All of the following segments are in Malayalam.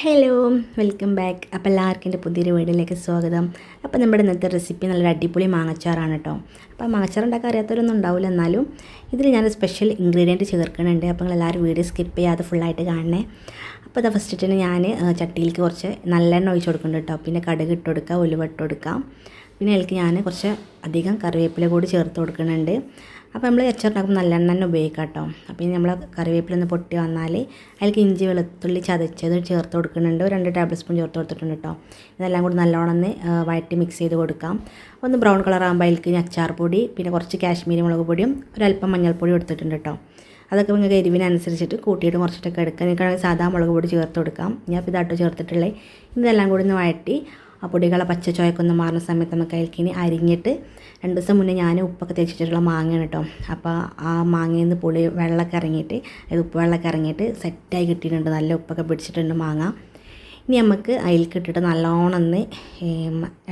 ഹലോ വെൽക്കം ബാക്ക് അപ്പോൾ എല്ലാവർക്കും എന്റെ പുതിയൊരു വീഡിയോയിലേക്ക് സ്വാഗതം. അപ്പോൾ നമ്മുടെ ഇന്നത്തെ റെസിപ്പി നല്ലൊരു അടിപൊളി മാങ്ങച്ചാറാണ് കേട്ടോ അപ്പോൾ മാങ്ങച്ചാർ ഉണ്ടാക്കാൻ അറിയാത്തവരൊന്നും ഉണ്ടാവില്ല എന്നാലും ഇതിൽ ഞാൻ സ്പെഷ്യൽ ഇൻഗ്രീഡിയന്റ് ചേർക്കുന്നുണ്ട്. അപ്പോൾ നിങ്ങൾ എല്ലാവരും വീഡിയോ സ്കിപ്പ് ചെയ്യാതെ ഫുള്ളായിട്ട് കാണണേ. അപ്പോൾ അത് ഫസ്റ്റ് തന്നെ ഞാൻ ചട്ടിയിലേക്ക് കുറച്ച് നല്ലെണ്ണ ഒഴിച്ച് കൊടുക്കുന്നുണ്ട് കേട്ടോ പിന്നെ കടുക് ഇട്ട് കൊടുക്കുക ഉലുവ ഇട്ട് കൊടുക്കാം. പിന്നെ അതിലേക്ക് ഞാൻ കുറച്ച് അധികം കറിവേപ്പില കൂടി ചേർത്ത് കൊടുക്കുന്നുണ്ട്. അപ്പോൾ നമ്മൾ അച്ചാറുണ്ടാക്കുമ്പോൾ നല്ലെണ്ണ തന്നെ ഉപയോഗിക്കാം കേട്ടോ. അപ്പോൾ ഇനി നമ്മൾ കറിവേപ്പില ഒന്ന് പൊട്ടി വന്നാൽ അതിലേക്ക് ഇഞ്ചി വെളുത്തുള്ളി ചതച്ചത് ചേർത്ത് കൊടുക്കുന്നുണ്ട്. രണ്ട് ടേബിൾ സ്പൂൺ ചേർത്ത് കൊടുത്തിട്ടുണ്ട് കേട്ടോ. ഇതെല്ലാം കൂടി നല്ലോണം ഒന്ന് വഴറ്റി മിക്സ് ചെയ്ത് കൊടുക്കാം. ഒന്ന് ബ്രൗൺ കളർ ആകുമ്പോൾ അതിലേക്ക് അച്ചാർ പൊടി പിന്നെ കുറച്ച് കാശ്മീരി മുളക് പൊടിയും ഒരല്പം മഞ്ഞൾപ്പൊടി എടുത്തിട്ടുണ്ട് കേട്ടോ. അതൊക്കെ നിങ്ങൾക്ക് എരിവിനനുസരിച്ചിട്ട് കൂട്ടിയിട്ട് കുറച്ചിട്ടൊക്കെ എടുക്കാം. നിങ്ങൾക്ക് സാധാ മുളക് പൊടി ചേർത്ത് കൊടുക്കാം. ഞാൻ ഇപ്പോൾ ഇതാട്ടോ ചേർത്തിട്ടുള്ളത് ഇതെല്ലാം കൂടി ഒന്ന് വഴറ്റി ആ പൊടികളെ പച്ച ചോയക്കൊന്ന് മാറുന്ന സമയത്ത് നമുക്ക് അതിലേക്ക് ഇനി അരിഞ്ഞിട്ട് രണ്ട് ദിവസം മുന്നേ ഞാൻ ഉപ്പൊക്കെ തേച്ചിട്ടുള്ള മാങ്ങയാണ് കേട്ടോ. അപ്പോൾ ആ മാങ്ങയിൽ നിന്ന് പുളി വെള്ളമൊക്കെ ഇറങ്ങിയിട്ട് അത് ഉപ്പ് വെള്ളമൊക്കെ ഇറങ്ങിയിട്ട് സെറ്റായി കിട്ടിയിട്ടുണ്ട്. നല്ല ഉപ്പൊക്കെ പിടിച്ചിട്ടുണ്ട് മാങ്ങ. ഇനി നമുക്ക് അതിലേക്ക് ഇട്ടിട്ട് നല്ലോണം ഒന്ന്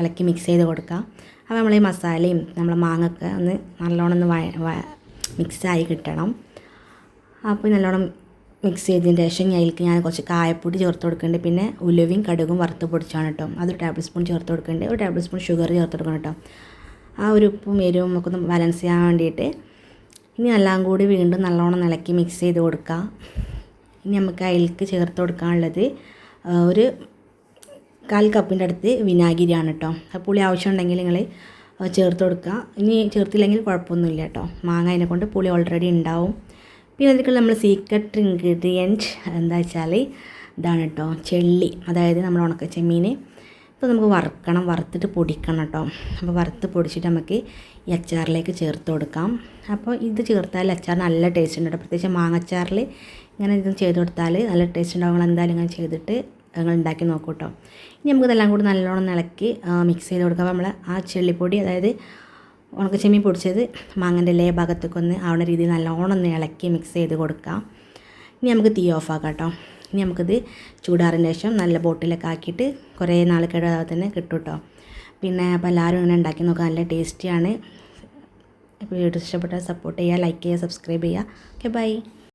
ഇളക്കി മിക്സ് ചെയ്ത് കൊടുക്കാം. അപ്പോൾ നമ്മൾ ഈ മസാലയും നമ്മളെ മാങ്ങയൊക്കെ ഒന്ന് നല്ലോണം ഒന്ന് മിക്സായി കിട്ടണം. അപ്പോൾ നല്ലോണം മിക്സ് ചെയ്തതിന് ശേഷം അതിലേക്ക് ഞാൻ കുറച്ച് കായപ്പൊടി ചേർത്ത് കൊടുക്കുന്നുണ്ട്. പിന്നെ ഉലുവയും കടുകും വറുത്ത് പൊടിച്ചാണ് കേട്ടോ. അതൊരു ടേബിൾ സ്പൂൺ ചേർത്ത് കൊടുക്കുന്നുണ്ട്. ഒരു ടേബിൾ സ്പൂൺ ഷുഗർ ചേർത്ത് കൊടുക്കണം കേട്ടോ. ആ ഒരു ഉപ്പും എരിവും ഒക്കെ ഒന്ന് ബാലൻസ് ചെയ്യാൻ വേണ്ടിയിട്ട് ഇനി എല്ലാം കൂടി വീണ്ടും നല്ലോണം ഇളക്കി മിക്സ് ചെയ്ത് കൊടുക്കുക ഇനി നമുക്ക് അതിലേക്ക് ചേർത്ത് കൊടുക്കാനുള്ളത് ഒരു കാൽ കപ്പിന്റെ അടുത്ത് വിനാഗിരിയാണ് കേട്ടോ. ആ പുളി ആവശ്യമുണ്ടെങ്കിൽ നിങ്ങൾ ചേർത്ത് കൊടുക്കുക ഇനി ചേർത്തില്ലെങ്കിൽ കുഴപ്പമൊന്നുമില്ല കേട്ടോ. മാങ്ങ അതിനെ കൊണ്ട് പുളി ഓൾറെഡി ഉണ്ടാവും. പിന്നെ അതിലേക്കുള്ള നമ്മൾ സീക്രട്ട് ഇൻഗ്രീഡിയന്റ് എന്താ വെച്ചാൽ ഇതാണ് കേട്ടോ ചെള്ളി. അതായത് നമ്മൾ ഉണക്ക ചെമ്മീൻ ഇപ്പോൾ നമുക്ക് വറുക്കണം വറുത്തിട്ട് പൊടിക്കണം കേട്ടോ അപ്പോൾ വറുത്ത് പൊടിച്ചിട്ട് നമുക്ക് ഈ അച്ചാറിലേക്ക് ചേർത്ത് കൊടുക്കാം. അപ്പോൾ ഇത് ചേർത്താൽ അച്ചാർ നല്ല ടേസ്റ്റ് ഉണ്ട് കേട്ടോ പ്രത്യേകിച്ച് മാങ്ങച്ചാറിൽ ഇങ്ങനെ ഇത് ചെയ്ത് കൊടുത്താൽ നല്ല ടേസ്റ്റ് ഉണ്ടാവും. എന്തായാലും ഇങ്ങനെ ചെയ്തിട്ട് നിങ്ങൾ ഉണ്ടാക്കി നോക്കൂ കേട്ടോ ഇനി നമുക്കിതെല്ലാം കൂടി നല്ലോണം ഇളക്കി മിക്സ് ചെയ്ത് കൊടുക്കാം. നമ്മൾ ആ ചെള്ളിപ്പൊടി അതായത് ഉണക്കച്ചെമ്മീൻ പൊടിച്ചത് മാങ്ങന്റെ ലേ ഭാഗത്തൊക്കെ ഒന്ന് ആവുന്ന രീതിയിൽ നല്ലോണം ഒന്ന് ഇളക്കി മിക്സ് ചെയ്ത് കൊടുക്കാം. ഇനി നമുക്ക് തീ ഓഫ് ആക്കാം കേട്ടോ ഇനി നമുക്കിത് ചൂടാറിന് ശേഷം നല്ല ബോട്ടിലൊക്കെ ആക്കിയിട്ട് കുറേ നാൾ കേടാതെ തന്നെ കിട്ടും കേട്ടോ പിന്നെ അപ്പോൾ എല്ലാവരും ഇങ്ങനെ ഉണ്ടാക്കി നോക്കുക നല്ല ടേസ്റ്റിയാണ് വീഡിയോ ഇഷ്ടപ്പെട്ടാൽ സപ്പോർട്ട് ചെയ്യുക ലൈക്ക് ചെയ്യുക സബ്സ്ക്രൈബ് ചെയ്യുക. Okay bye